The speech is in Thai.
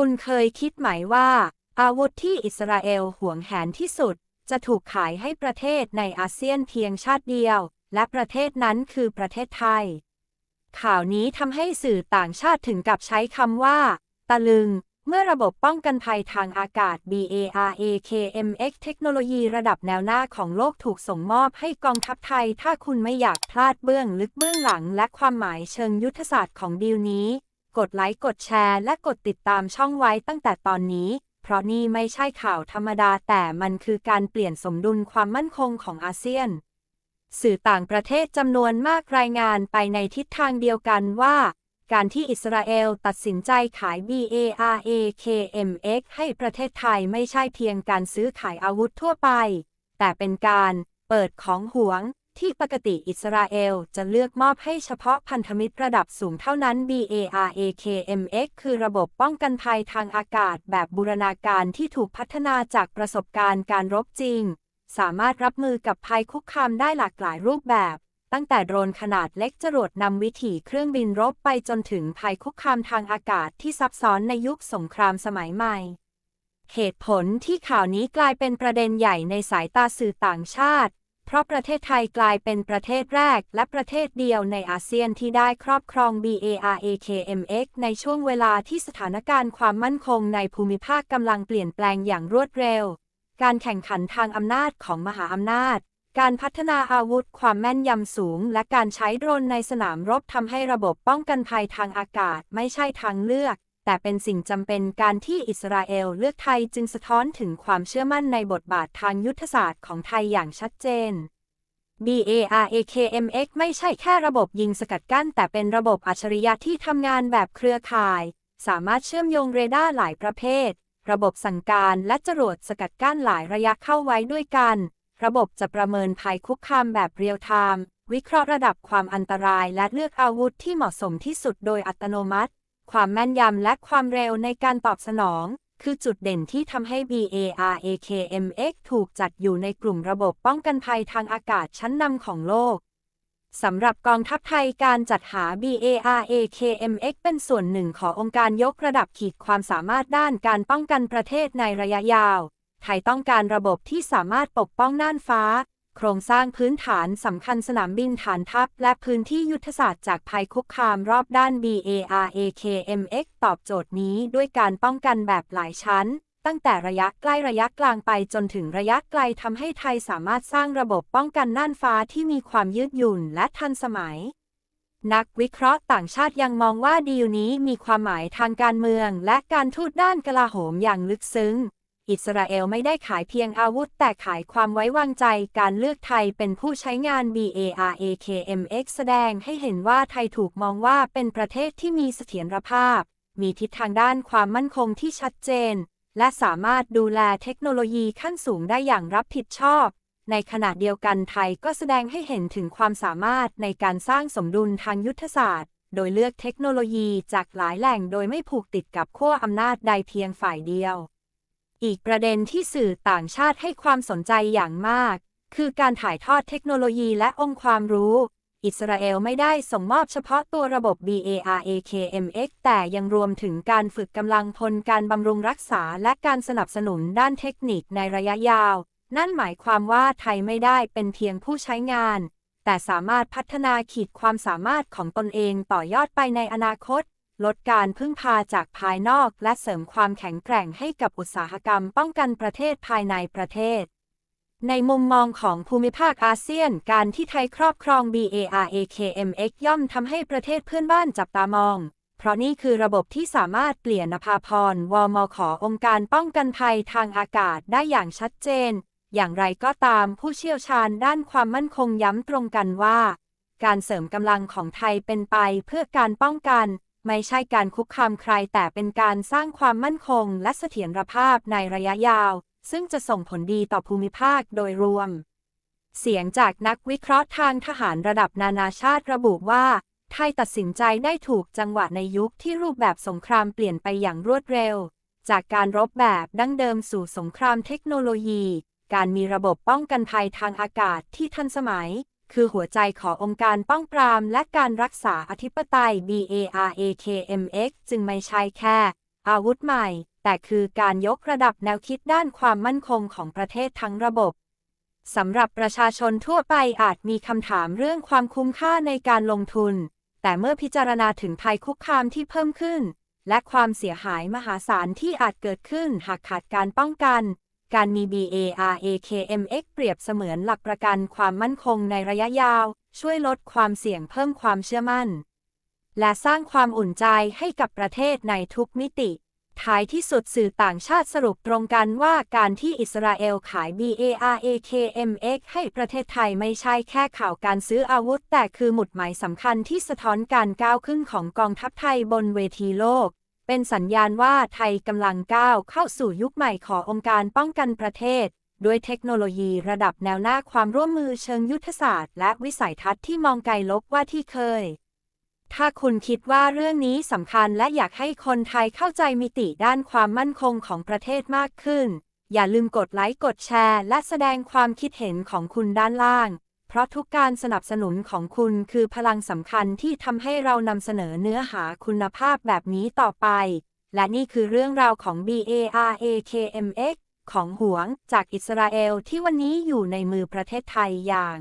คุณเคยคิดไหมว่า อาวุธที่อิสราเอลหวงแหนที่สุด จะถูกขายให้ประเทศในอาเซียนเพียงชาติเดียว และประเทศนั้นคือประเทศไทย ข่าวนี้ทำให้สื่อต่างชาติถึงกับใช้คำว่า ตะลึง เมื่อระบบป้องกันภัยทางอากาศ BARAKMX เทคโนโลยีระดับแนวหน้าของโลกถูกส่งมอบให้กองทัพไทย ถ้าคุณไม่อยากพลาดเบื้องลึกเบื้องหลัง และความหมายเชิงยุทธศาสตร์ของดีลนี้ กดไลค์ กดแชร์ และกดติดตามช่องไว้ตั้งแต่ตอนนี้ เพราะนี่ไม่ใช่ข่าวธรรมดาแต่มันคือการเปลี่ยนสมดุลความมั่นคงของอาเซียน สื่อต่างประเทศจำนวนมากรายงานไปในทิศทางเดียวกันว่า การที่อิสราเอลตัดสินใจขาย BARAKMX ให้ประเทศไทยไม่ใช่เพียงการซื้อขายอาวุธทั่วไป แต่เป็นการเปิดของหวง ที่ปกติอิสราเอลจะเลือกมอบให้เฉพาะพันธมิตรระดับสูงเท่านั้น BARAKMX คือระบบป้องกันภัยทางอากาศแบบบูรณาการที่ถูกพัฒนาจากประสบการณ์การรบจริง สามารถรับมือกับภัยคุกคามได้หลากหลายรูปแบบ ตั้งแต่โดรนขนาดเล็กจรวดนำวิถีเครื่องบินรบไปจนถึงภัยคุกคามทางอากาศที่ซับซ้อนในยุคสงครามสมัยใหม่เหตุผลที่ข่าวนี้กลายเป็นประเด็นใหญ่ในสายตาสื่อต่างชาติ เพราะประเทศไทยกลายเป็นประเทศแรกและประเทศเดียวในอาเซียนที่ได้ครอบครอง BARAKMX ในช่วงเวลาที่สถานการณ์ความมั่นคงในภูมิภาคกำลังเปลี่ยนแปลงอย่างรวดเร็ว การแข่งขันทางอำนาจของมหาอำนาจ การพัฒนาอาวุธความแม่นยำสูง และการใช้โดรนในสนามรบทำให้ระบบป้องกันภัยทางอากาศไม่ใช่ทางเลือก แต่เป็นสิ่งจำเป็นการที่อิสราเอลเลือกไทยจึงสะท้อนถึงความเชื่อมั่นในบทบาททางยุทธศาสตร์ของไทยอย่างชัดเจน BARAKMX ไม่ใช่แค่ระบบยิงสกัดกั้น แต่เป็นระบบอัจฉริยะที่ทำงานแบบเครือข่าย สามารถเชื่อมโยงเรดาร์หลายประเภท ระบบสั่งการและจรวดสกัดกั้นหลายระยะเข้าไว้ด้วยกัน ระบบจะประเมินภัยคุกคามแบบเรียลไทม์วิเคราะห์ระดับความอันตรายและเลือกอาวุธที่เหมาะสมที่สุดโดยอัตโนมัติ ความแม่นยำและความเร็วในการตอบสนอง คือจุดเด่นที่ทำให้ BARAKMX ถูกจัดอยู่ในกลุ่มระบบป้องกันภัยทางอากาศชั้นนำของโลกสำหรับกองทัพไทยการจัดหา BARAKMX เป็นส่วนหนึ่งขององค์การยกระดับขีดความสามารถด้านการป้องกันประเทศในระยะยาว ไทยต้องการระบบที่สามารถปกป้องน่านฟ้า โครงสร้างพื้นฐานสำคัญสนามบินฐานทัพ และพื้นที่ยุทธศาสตร์จากภัยคุกคามรอบด้าน BARAKMX ตอบโจทย์นี้ด้วยการป้องกันแบบหลายชั้น ตั้งแต่ระยะใกล้ระยะกลางไปจนถึงระยะไกลทำให้ไทยสามารถสร้างระบบป้องกันน่านฟ้าที่มีความยืดหยุ่นและทันสมัย นักวิเคราะห์ต่างชาติยังมองว่าดีลนี้มีความหมายทางการเมือง และการทูตด้านกลาโหมอย่างลึกซึ้ง อิสราเอลไม่ได้ขายเพียงอาวุธ แต่ขายความไว้วางใจการเลือกไทยเป็นผู้ใช้งาน BARAKMX แสดงให้เห็นว่าไทยถูกมองว่าเป็นประเทศที่มีเสถียรภาพ มีทิศทางด้านความมั่นคงที่ชัดเจน และสามารถดูแลเทคโนโลยีขั้นสูงได้อย่างรับผิดชอบ ในขณะเดียวกันไทยก็แสดงให้เห็นถึงความสามารถในการสร้างสมดุลทางยุทธศาสตร์ โดยเลือกเทคโนโลยีจากหลายแหล่งโดยไม่ผูกติดกับขั้วอำนาจใดเพียงฝ่ายเดียว อีกประเด็นที่สื่อต่างชาติให้ความสนใจอย่างมาก คือการถ่ายทอดเทคโนโลยีและองค์ความรู้ อิสราเอลไม่ได้ส่งมอบเฉพาะตัวระบบ BARAKMX แต่ยังรวมถึงการฝึกกำลังพลการบำรุงรักษาและการสนับสนุนด้านเทคนิคในระยะยาว นั่นหมายความว่าไทยไม่ได้เป็นเพียงผู้ใช้งาน แต่สามารถพัฒนาขีดความสามารถของตนเองต่อยอดไปในอนาคต ลดการพึ่งพาจากภายนอก และเสริมความแข็งแกร่งให้กับอุตสาหกรรมป้องกันประเทศภายในประเทศ ในมุมมองของภูมิภาคอาเซียน การที่ไทยครอบครอง BARAKMX ย่อมทำให้ประเทศเพื่อนบ้านจับตามอง เพราะนี่คือระบบที่สามารถเปลี่ยนนภาพรวมขอองค์การป้องกันภัยทางอากาศได้อย่างชัดเจน อย่างไรก็ตามผู้เชี่ยวชาญด้านความมั่นคงย้ำตรงกันว่า การเสริมกำลังของไทยเป็นไปเพื่อการป้องกัน ไม่ใช่การคุกคามใครแต่เป็นการสร้างความมั่นคงและเสถียรภาพในระยะยาว ซึ่งจะส่งผลดีต่อภูมิภาคโดยรวม เสียงจากนักวิเคราะห์ทางทหารระดับนานาชาติระบุว่า ไทยตัดสินใจได้ถูกจังหวะในยุคที่รูปแบบสงครามเปลี่ยนไปอย่างรวดเร็ว จากการรบแบบดั้งเดิมสู่สงครามเทคโนโลยี การมีระบบป้องกันภัยทางอากาศที่ทันสมัย คือหัวใจขององค์การป้องปรามและการรักษาอธิปไตย BARAKMX จึงไม่ใช่แค่ อาวุธใหม่ แต่คือการยกระดับแนวคิดด้านความมั่นคงของประเทศทั้งระบบสำหรับประชาชนทั่วไปอาจมีคำถามเรื่องความคุ้มค่าในการลงทุน แต่เมื่อพิจารณาถึงภัยคุกคามที่เพิ่มขึ้น และความเสียหายมหาศาลที่อาจเกิดขึ้นหากขาดการป้องกัน การมี BARAKMX เปรียบเสมือนหลักประกันความมั่นคงในระยะยาว ช่วยลดความเสี่ยงเพิ่มความเชื่อมั่น และสร้างความอุ่นใจให้กับประเทศในทุกมิติ ท้ายที่สุดสื่อต่างชาติสรุปตรงกันว่าการที่อิสราเอลขาย BARAKMX ให้ประเทศไทยไม่ใช่แค่ข่าวการซื้ออาวุธ แต่คือหมุดหมายสำคัญที่สะท้อนการก้าวขึ้นของกองทัพไทยบนเวทีโลก เป็นสัญญาณว่าไทยกำลังก้าวเข้าสู่ยุคใหม่ขององค์การป้องกันประเทศ ด้วยเทคโนโลยีระดับแนวหน้าความร่วมมือเชิงยุทธศาสตร์ และวิสัยทัศน์ที่มองไกลลบว่าที่เคย ถ้าคุณคิดว่าเรื่องนี้สำคัญและอยากให้คนไทยเข้าใจมิติด้านความมั่นคงของประเทศมากขึ้น อย่าลืมกดไลค์กดแชร์ และแสดงความคิดเห็นของคุณด้านล่าง เพราะทุกการสนับสนุนของคุณคือพลังสำคัญที่ทำให้เรานำเสนอเนื้อหาคุณภาพแบบนี้ต่อไป และนี่คือเรื่องราวของ BARAKMX ของหวงจากอิสราเอลที่วันนี้อยู่ในมือประเทศไทยอย่าง